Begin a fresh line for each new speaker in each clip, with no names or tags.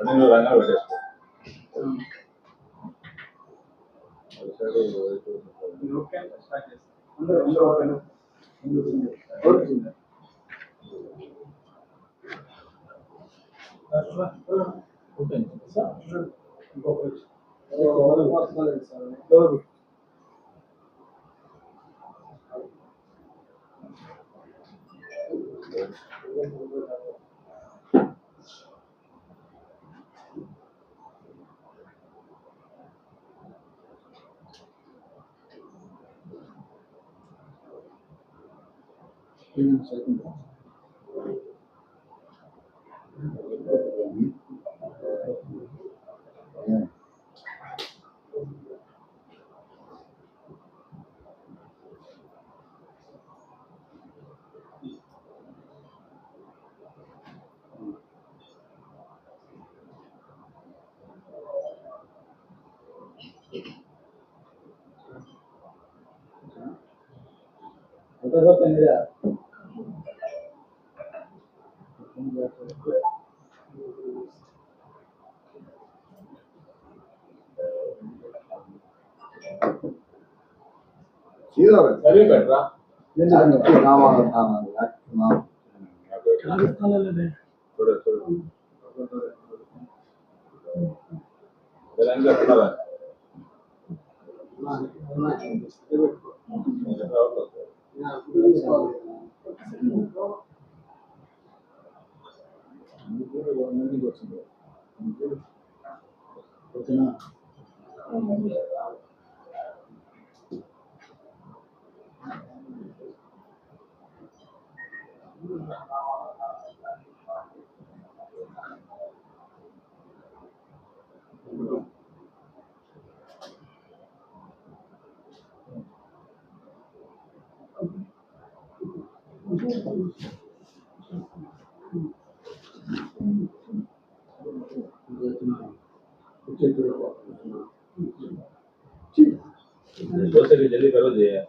రెండు రంగాలు పెట్టేసుకో
Thank you. చేస్తాం అందరూ అందరూ ఓకేనా ఓకే
చదివి అవే బెటరా తెలంగాణ వచ్చింది lunga. Sì,
forse che delle cose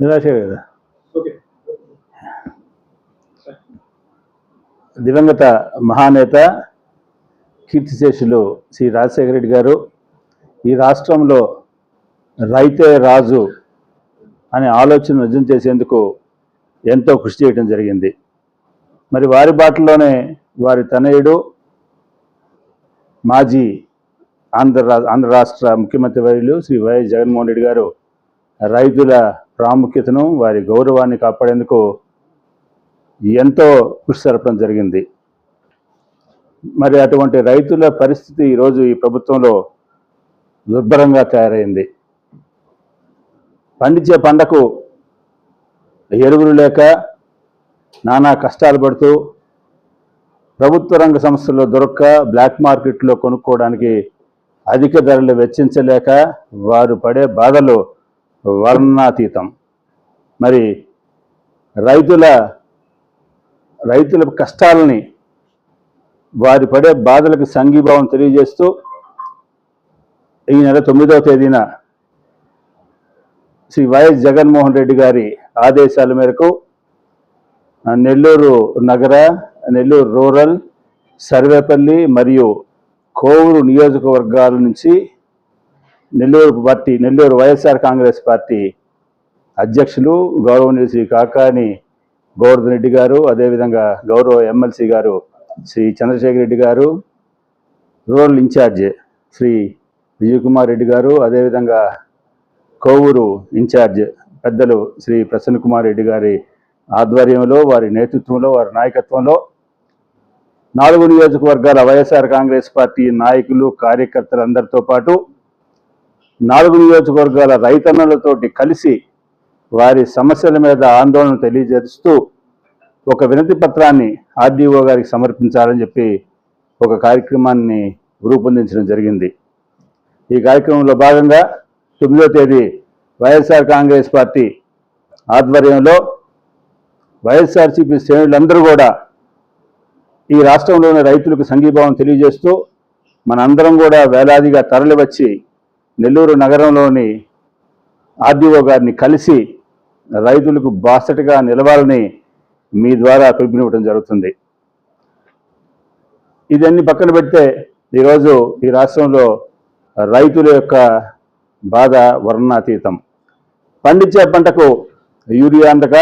నిరాశే కదా
ఓకే.
దివంగత మహానేత కీర్తిశేషులు శ్రీ రాజశేఖర రెడ్డి గారు ఈ రాష్ట్రంలో రైతే రాజు అనే ఆలోచన నిజం చేసేందుకు ఎంతో కృషి చేయడం జరిగింది. మరి వారి బాటలోనే వారి తనయుడు మాజీ ఆంధ్ర రా- ఆంధ్ర రాష్ట్ర ముఖ్యమంత్రి వర్యులు శ్రీ వైఎస్ జగన్మోహన్ రెడ్డి గారు రైతుల ప్రాముఖ్యతను వారి గౌరవాన్ని కాపాడేందుకు ఎంతో కృషి జరపడం జరిగింది. మరి అటువంటి రైతుల పరిస్థితి ఈరోజు ఈ ప్రభుత్వంలో దుర్భరంగా తయారైంది. పండించే పంటకు ఎరువులు లేక నానా కష్టాలు పడుతూ ప్రభుత్వ రంగ సంస్థల్లో దొరక్క బ్లాక్ మార్కెట్లో కొనుక్కోవడానికి అధిక ధరలు వెచ్చించలేక వారు పడే బాధలు వర్ణాతీతం. మరి రైతుల రైతుల కష్టాలని వారి పడే బాధలకు సంఘీభావం తెలియజేస్తూ ఈ నెల తొమ్మిదవ తేదీన శ్రీ వైఎస్ జగన్మోహన్ రెడ్డి గారి ఆదేశాల మేరకు నెల్లూరు నగర నెల్లూరు రూరల్ సర్వేపల్లి మరియు కోవూరు నియోజకవర్గాల నుంచి Nellore party Nellore YSR Congress party అధ్యక్షులు గౌరవనీయులు శ్రీ కాకాని గోవర్ధన్ రెడ్డి గారు అదేవిధంగా గౌరవ ఎమ్మెల్సీ గారు శ్రీ చంద్రశేఖర్ రెడ్డి గారు రూరల్ ఇన్ఛార్జ్ శ్రీ విజయకుమార్ రెడ్డి గారు అదేవిధంగా కోవూరు ఇన్ఛార్జ్ పెద్దలు శ్రీ ప్రసన్న కుమార్ రెడ్డి గారి ఆధ్వర్యంలో వారి నేతృత్వంలో వారి నాయకత్వంలో నాలుగు నియోజకవర్గాల వైఎస్ఆర్ కాంగ్రెస్ పార్టీ నాయకులు కార్యకర్తలందరితో పాటు నాలుగు నియోజకవర్గాల రైతన్నలతోటి కలిసి వారి సమస్యల మీద ఆందోళన తెలియజేస్తూ ఒక వినతి పత్రాన్ని ఆర్డీఓ గారికి సమర్పించాలని చెప్పి ఒక కార్యక్రమాన్ని రూపొందించడం జరిగింది. ఈ కార్యక్రమంలో భాగంగా తొమ్మిదో తేదీ వైఎస్ఆర్ కాంగ్రెస్ పార్టీ ఆధ్వర్యంలో వైఎస్ఆర్సీపీ శ్రేణులందరూ కూడా ఈ రాష్ట్రంలోని రైతులకు సంఘీభావం తెలియజేస్తూ మనందరం కూడా వేలాదిగా తరలివచ్చి నెల్లూరు నగరంలోని ఆర్డీఓ గారిని కలిసి రైతులకు బాసటగా నిలవాలని మీ ద్వారా పిలుపునివ్వడం జరుగుతుంది. ఇదన్నీ పక్కన పెడితే ఈరోజు ఈ రాష్ట్రంలో రైతుల యొక్క బాధ వర్ణాతీతం. పండించే పంటకు యూరియా అందక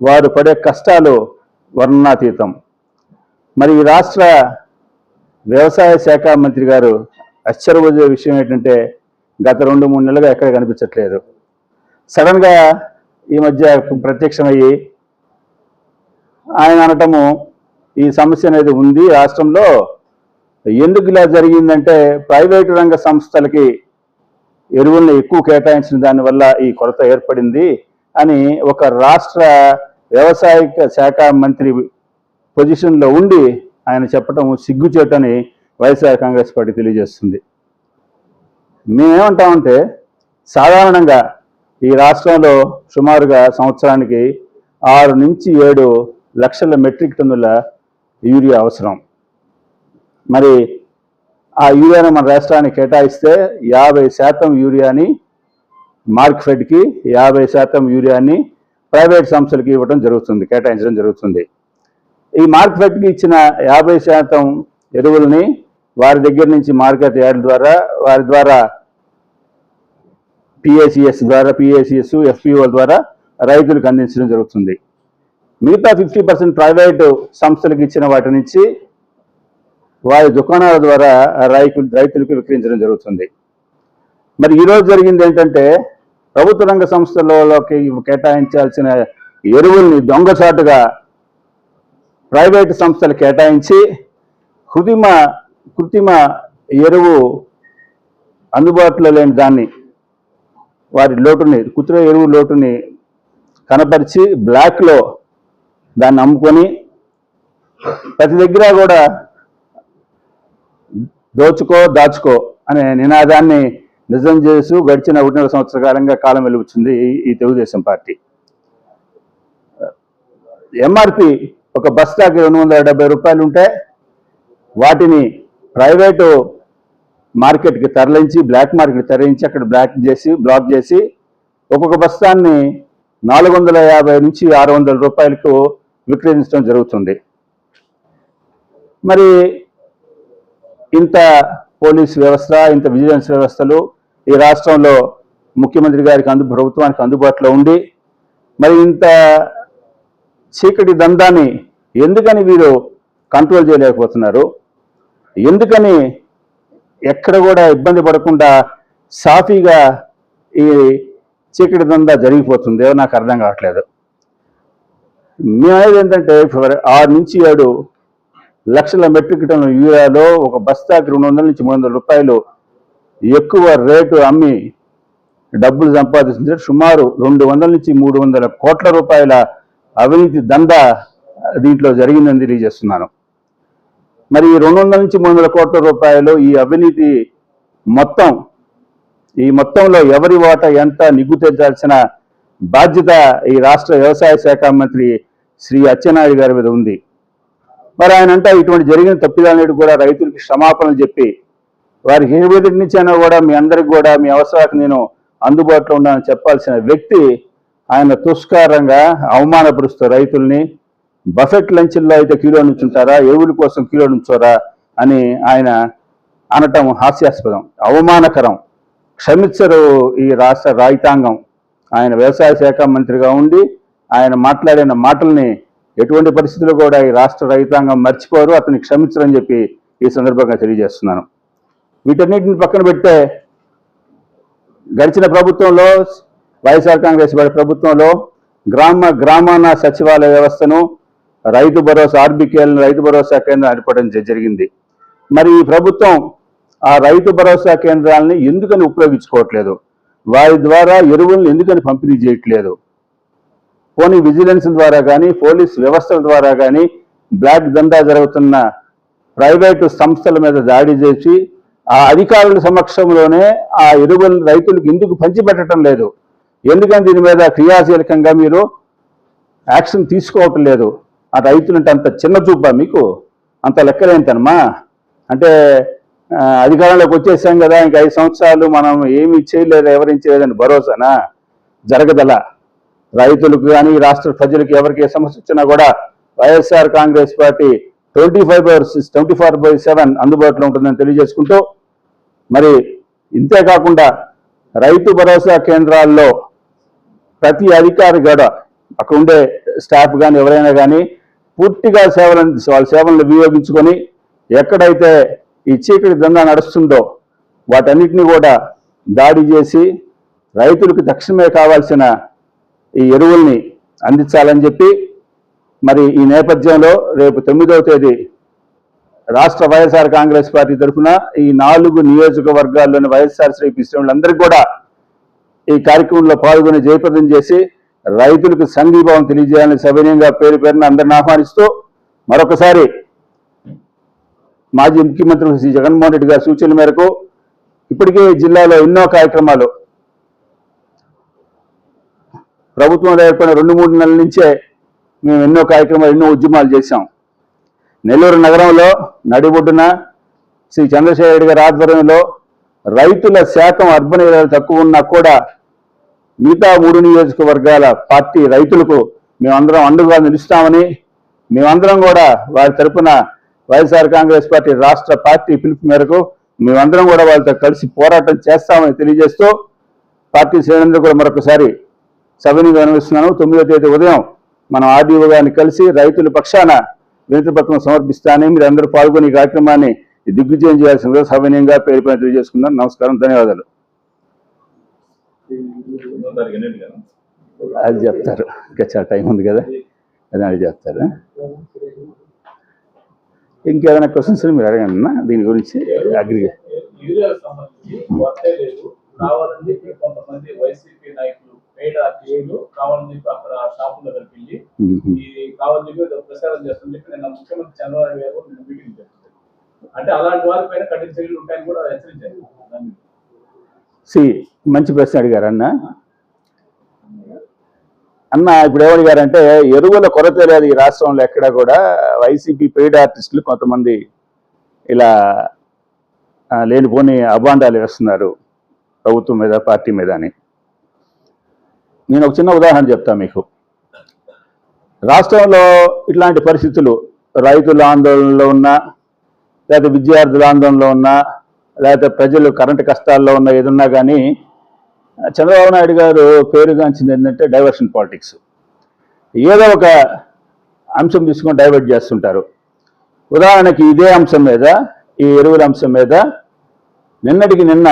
వారు పడే కష్టాలు వర్ణాతీతం. మరి ఈ రాష్ట్ర వ్యవసాయ శాఖ మంత్రి గారు ఆశ్చర్యపోయే విషయం ఏంటంటే గత రెండు మూడు నెలలుగా ఎక్కడ కనిపించట్లేదు. సడన్గా ఈ మధ్య ప్రత్యక్షమయ్యి ఆయన అనటము ఈ సమస్య అనేది ఉంది రాష్ట్రంలో. ఎందుకు ఇలా జరిగిందంటే ప్రైవేటు రంగ సంస్థలకి ఎరువులను ఎక్కువ కేటాయించిన దానివల్ల ఈ కొరత ఏర్పడింది అని ఒక రాష్ట్ర వ్యవసాయ శాఖ మంత్రి పొజిషన్లో ఉండి ఆయన చెప్పటం సిగ్గుచేటని వైఎస్ఆర్ కాంగ్రెస్ పార్టీ తెలియజేస్తుంది. మేమేమంటామంటే సాధారణంగా ఈ రాష్ట్రంలో సుమారుగా సంవత్సరానికి ఆరు నుంచి ఏడు లక్షల మెట్రిక్ టన్నుల యూరియా అవసరం. మరి ఆ యూరియాను మన రాష్ట్రానికి కేటాయిస్తే యాభై శాతం యూరియాని మార్క్ఫెడ్కి యాభై శాతం యూరియాని ప్రైవేట్ సంస్థలకి ఇవ్వడం జరుగుతుంది కేటాయించడం జరుగుతుంది. ఈ మార్కెట్కి ఇచ్చిన యాభై శాతం ఎరువుల్ని వారి దగ్గర నుంచి మార్కెట్ యార్డ్ ద్వారా వారి ద్వారా పిఏసిఎస్ ద్వారా పిఏసిఎస్ ఎఫ్పిఓల ద్వారా రైతులకు అందించడం జరుగుతుంది. మిగతా ఫిఫ్టీ పర్సెంట్ ప్రైవేటు సంస్థలకు ఇచ్చిన వాటి నుంచి వారి దుకాణాల ద్వారా రైతులు రైతులకు విక్రయించడం జరుగుతుంది. మరి ఈరోజు జరిగింది ఏంటంటే ప్రభుత్వ రంగ సంస్థలలోకి కేటాయించాల్సిన ఎరువుల్ని దొంగచాటుగా ప్రైవేటు సంస్థలు కేటాయించి కృత్రిమ కృత్రిమ ఎరువు అందుబాటులో లేని దాన్ని వారి లోటుని కృత్రిమ ఎరువు లోటుని కనపరిచి బ్లాక్లో దాన్ని అమ్ముకొని ప్రతి దగ్గర కూడా దోచుకో దాచుకో అనే నినాదాన్ని నిజం చేస్తూ గడిచిన ఒకటిన్నర సంవత్సర కాలంగా కాలం వెలుగుతుంది ఈ- తెలుగుదేశం పార్టీ. ఎంఆర్పి ఒక బస్తాకి రెండు వందల డెబ్బై రూపాయలు ఉంటే వాటిని ప్రైవేటు మార్కెట్కి తరలించి బ్లాక్ మార్కెట్ తరలించి అక్కడ బ్లాక్ చేసి బ్లాక్ చేసి ఒక్కొక్క బస్తాన్ని నాలుగు వందల యాభై నుంచి ఆరు వందల రూపాయలకు విక్రయించడం జరుగుతుంది. మరి ఇంత పోలీస్ వ్యవస్థ ఇంత విజిలెన్స్ వ్యవస్థలు ఈ రాష్ట్రంలో ముఖ్యమంత్రి గారికి అందు ప్రభుత్వానికి అందుబాటులో ఉండి మరి ఇంత చీకటి దందాన్ని ఎందుకని వీరు కంట్రోల్ చేయలేకపోతున్నారు? ఎందుకని ఎక్కడ కూడా ఇబ్బంది పడకుండా సాఫీగా ఈ చీకటి దందా జరిగిపోతుందో నాకు అర్థం కావట్లేదు. మేమనేది ఏంటంటే ఆరు నుంచి ఏడు లక్షల మెట్రిక్ టన్నుల యూరియాలో ఒక బస్తాకి రెండు వందల నుంచి మూడు వందల రూపాయలు ఎక్కువ రేటు అమ్మి డబ్బులు సంపాదిస్తుంటే సుమారు రెండు వందల నుంచి మూడు వందల కోట్ల రూపాయల అవినీతి దందా దీంట్లో జరిగిందని తెలియజేస్తున్నాను. మరి ఈ రెండు వందల నుంచి మూడు వందల కోట్ల రూపాయలు ఈ అవినీతి మొత్తం ఈ మొత్తంలో ఎవరి వాటా ఎంత నిగ్గు తెచ్చాల్సిన బాధ్యత ఈ రాష్ట్ర వ్యవసాయ శాఖ మంత్రి శ్రీ అచ్చెన్నాయుడు గారి మీద ఉంది. మరి ఆయన అంటే ఇటువంటి జరిగిన తప్పిదాలన్నిటి కూడా రైతులకి క్షమాపణలు చెప్పి వారికి ఏ నుంచి అయినా కూడా మీ అందరికి కూడా మీ అవసరాలకు నేను అందుబాటులో ఉన్నానని చెప్పాల్సిన వ్యక్తి ఆయన తుష్కారంగా అవమానపరుస్తూ రైతుల్ని బఫెట్ లంచ్ల్లో అయితే కిలో నుంచుంటారా ఎరువుల కోసం కిలో నుంచోరా అని ఆయన అనటం హాస్యాస్పదం అవమానకరం. క్షమించరు ఈ రాష్ట్ర రైతాంగం ఆయన వ్యవసాయ శాఖ మంత్రిగా ఉండి ఆయన మాట్లాడిన మాటల్ని ఎటువంటి పరిస్థితుల్లో కూడా ఈ రాష్ట్ర రైతాంగం మర్చిపోరు అతన్ని క్షమించరని చెప్పి ఈ సందర్భంగా తెలియజేస్తున్నాను. వీటన్నిటిని పక్కన పెడితే గడిచిన ప్రభుత్వంలో వైఎస్ఆర్ కాంగ్రెస్ ప్రభుత్వంలో గ్రామ గ్రామాన సచివాలయ వ్యవస్థను రైతు భరోసా ఆర్బికేఎల్ రైతు భరోసా కేంద్రం నడపడం జరిగింది. మరి ఈ ప్రభుత్వం ఆ రైతు భరోసా కేంద్రాలని ఎందుకని ఉపయోగించుకోవట్లేదు? వారి ద్వారా ఎరువులను ఎందుకని పంపిణీ చేయట్లేదు? పోనీ విజిలెన్స్ ద్వారా కానీ పోలీస్ వ్యవస్థల ద్వారా కానీ బ్లాక్ దందా జరుగుతున్న ప్రైవేటు సంస్థల మీద దాడి చేసి ఆ అధికారుల సమక్షంలోనే ఆ ఎరువులు రైతులకు ఎందుకు పంచిపెట్టడం లేదు? ఎందుకని దీని మీద క్రియాశీలకంగా మీరు యాక్షన్ తీసుకోవటం లేదు? ఆ రైతులంటే అంత చిన్న చూపా మీకు? అంత లెక్కలేంతనమా అంటే అధికారంలోకి వచ్చేసాం కదా ఇంకా ఐదు సంవత్సరాలు మనం ఏమీ చేయలేదు ఎవరేం చేయలేదని భరోసానా? జరగదలా? రైతులకు కానీ రాష్ట్ర ప్రజలకు ఎవరికి ఏ సమస్య వచ్చినా కూడా YSR Congress party twenty five by twenty four by seven అందుబాటులో ఉంటుందని తెలియజేసుకుంటూ మరి ఇంతే కాకుండా రైతు భరోసా కేంద్రాల్లో ప్రతి అధికారి కూడా అక్కడ ఉండే స్టాఫ్ కానీ ఎవరైనా కానీ పూర్తిగా సేవలను వాళ్ళ సేవలను వినియోగించుకొని ఎక్కడైతే ఈ చీకటి దందా నడుస్తుందో వాటన్నిటిని కూడా దాడి చేసి రైతులకు తక్షణమే కావాల్సిన ఈ ఎరువుల్ని అందించాలని చెప్పి మరి ఈ నేపథ్యంలో రేపు తొమ్మిదవ తేదీ రాష్ట్ర వైఎస్ఆర్ కాంగ్రెస్ పార్టీ తరఫున ఈ నాలుగు నియోజకవర్గాల్లోని వైఎస్ఆర్ శ్రీ పిశ్రములందరికీ కూడా ఈ కార్యక్రమంలో పాల్గొని జయప్రదం చేసి రైతులకు సంఘీభావం తెలియజేయాలని సవినయంగా పేరు పేరున అందరిని ఆహ్వానిస్తూ మరొకసారి మాజీ ముఖ్యమంత్రి శ్రీ జగన్మోహన్ రెడ్డి గారి సూచన మేరకు ఇప్పటికే జిల్లాలో ఎన్నో కార్యక్రమాలు ప్రభుత్వం ఏర్పడిన రెండు మూడు నెలల నుంచే మేము ఎన్నో కార్యక్రమాలు ఎన్నో ఉద్యమాలు చేశాం. నెల్లూరు నగరంలో నడిబొడ్డున శ్రీ చంద్రశేఖర రెడ్డి గారి ఆధ్వర్యంలో రైతుల శాతం అర్బన్ ఏరియాలు తక్కువ ఉన్నా కూడా మిగతా మూడు నియోజకవర్గాల పార్టీ రైతులకు మేమందరం అండుగా నిలుస్తామని మేమందరం కూడా వారి తరపున వైఎస్ఆర్ కాంగ్రెస్ పార్టీ రాష్ట్ర పార్టీ పిలుపు మేరకు మేమందరం కూడా వాళ్ళతో కలిసి పోరాటం చేస్తామని తెలియజేస్తూ పార్టీ శ్రేణులందరూ కూడా మరొకసారి సభని వినిపిస్తున్నాను తొమ్మిదో తేదీ ఉదయం మనం ఆర్డీఓ గారిని కలిసి రైతుల పక్షాన వినతి పత్రం సమర్పిస్తానని మీరు అందరూ పాల్గొని ఈ కార్యక్రమాన్ని దిగ్విజయం చేయాల్సిందిగా సవినయంగా పేరు పైన తెలియజేసుకుందాం. నమస్కారం. ధన్యవాదాలు. అది చెప్తారు. ఇంకా చాలా టైం ఉంది కదా. అది అది చెప్తారు. ఇంకేదైనా క్వశ్చన్స్ మీరు అడగండి అన్న. దీని గురించి అగ్రిగే
యూరియాకు సంబంధించి వర్తే లేదు కావాలని చెప్పి కొంతమంది వైసీపీ నాయకులు పేద అధ్యక్షులు కావాలని చెప్పి అక్కడ షాపుల దగ్గరికి వెళ్ళి ఇది కావాలని చెప్పి ఏదో ప్రచారం చేస్తుందని చెప్పి నిన్న ముఖ్యమంత్రి చంద్రబాబు నాయుడు గారు నిన్న మీటింగ్ చేస్తారు అంటే అలాంటి వారి పైన కఠిన చర్యలు ఉంటాయని కూడా హెచ్చరించారు. దాన్ని
సి మంచి ప్రశ్న అడిగారు అన్న. అన్న ఇప్పుడు ఏమడిగారంటే ఎరువుల కొరత లేదు ఈ రాష్ట్రంలో ఎక్కడ కూడా. వైసీపీ పెయిడ్ ఆర్టిస్టులు కొంతమంది ఇలా లేనిపోని అభాండాలు వేస్తున్నారు ప్రభుత్వం మీద పార్టీ మీద అని. నేను ఒక చిన్న ఉదాహరణ చెప్తాను మీకు. రాష్ట్రంలో ఇట్లాంటి పరిస్థితులు రైతుల ఆందోళనలో ఉన్నా లేకపోతే విద్యార్థుల ఆందోళనలో ఉన్నా లేకపోతే ప్రజలు కరెంటు కష్టాల్లో ఉన్న ఏదున్నా కానీ చంద్రబాబు నాయుడు గారు పేరుగాంచింది ఏంటంటే డైవర్షన్ పాలిటిక్స్. ఏదో ఒక అంశం తీసుకొని డైవర్ట్ చేస్తుంటారు. ఉదాహరణకి ఇదే అంశం మీద ఈ ఎరువుల అంశం మీద నిన్నటికి నిన్న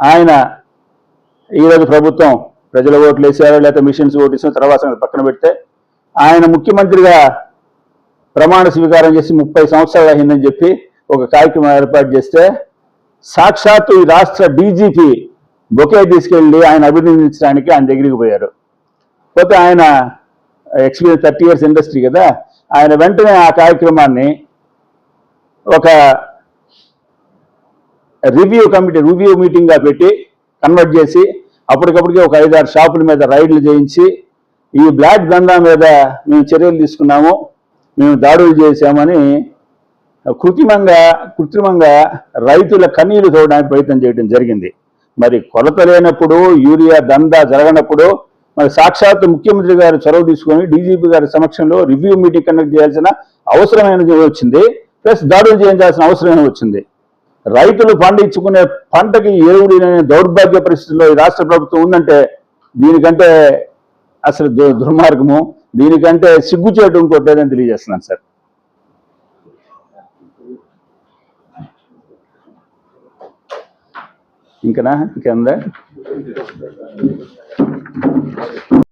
ఆయన ఈరోజు ప్రభుత్వం ప్రజల ఓట్లు వేసారో లేకపోతే మిషన్స్ ఓటు వేసిన తర్వాత పక్కన పెడితే ఆయన ముఖ్యమంత్రిగా ప్రమాణ స్వీకారం చేసి ముప్పై సంవత్సరాలు అయిందని చెప్పి ఒక కార్యక్రమం ఏర్పాటు చేస్తే సాక్షాత్తు ఈ రాష్ట్ర డీజీపీ బొకే తీసుకెళ్ళి ఆయన అభినందించడానికి ఆయన దగ్గరికి పోయారు. పోతే ఆయన ఎక్స్పీరియన్స్ థర్టీ ఇయర్స్ ఇండస్ట్రీ కదా ఆయన వెంటనే ఆ కార్యక్రమాన్ని ఒక రివ్యూ కమిటీ రివ్యూ మీటింగ్గా పెట్టి కన్వర్ట్ చేసి అప్పటికప్పటికే ఒక ఐదారు షాపుల మీద రైడ్లు చేయించి ఈ బ్లాక్ దందా మీద మేము చర్యలు తీసుకున్నాము మేము దాడులు చేశామని కృత్రిమంగా కృత్రిమంగా రైతుల కన్నీళ్ళు తోడడానికి ప్రయత్నం చేయడం జరిగింది. మరి కొలత లేనప్పుడు యూరియా దందా జరగనప్పుడు మరి సాక్షాత్ ముఖ్యమంత్రి గారు చొరవ తీసుకొని డీజీపీ గారి సమక్షంలో రివ్యూ మీటింగ్ కండక్ట్ చేయాల్సిన అవసరమైనది వచ్చింది. ప్లస్ దాడులు చేయించాల్సిన అవసరమైన వచ్చింది. రైతులు పండించుకునే పంటకి ఎరువులు దౌర్భాగ్య పరిస్థితుల్లో ఈ రాష్ట్ర ప్రభుత్వం ఉందంటే దీనికంటే అసలు దుర్మార్గము దీనికంటే సిగ్గుచేటు ఇంకోటి లేదని తెలియజేస్తున్నాను సార్. ఇంకనా? ఇంకేందా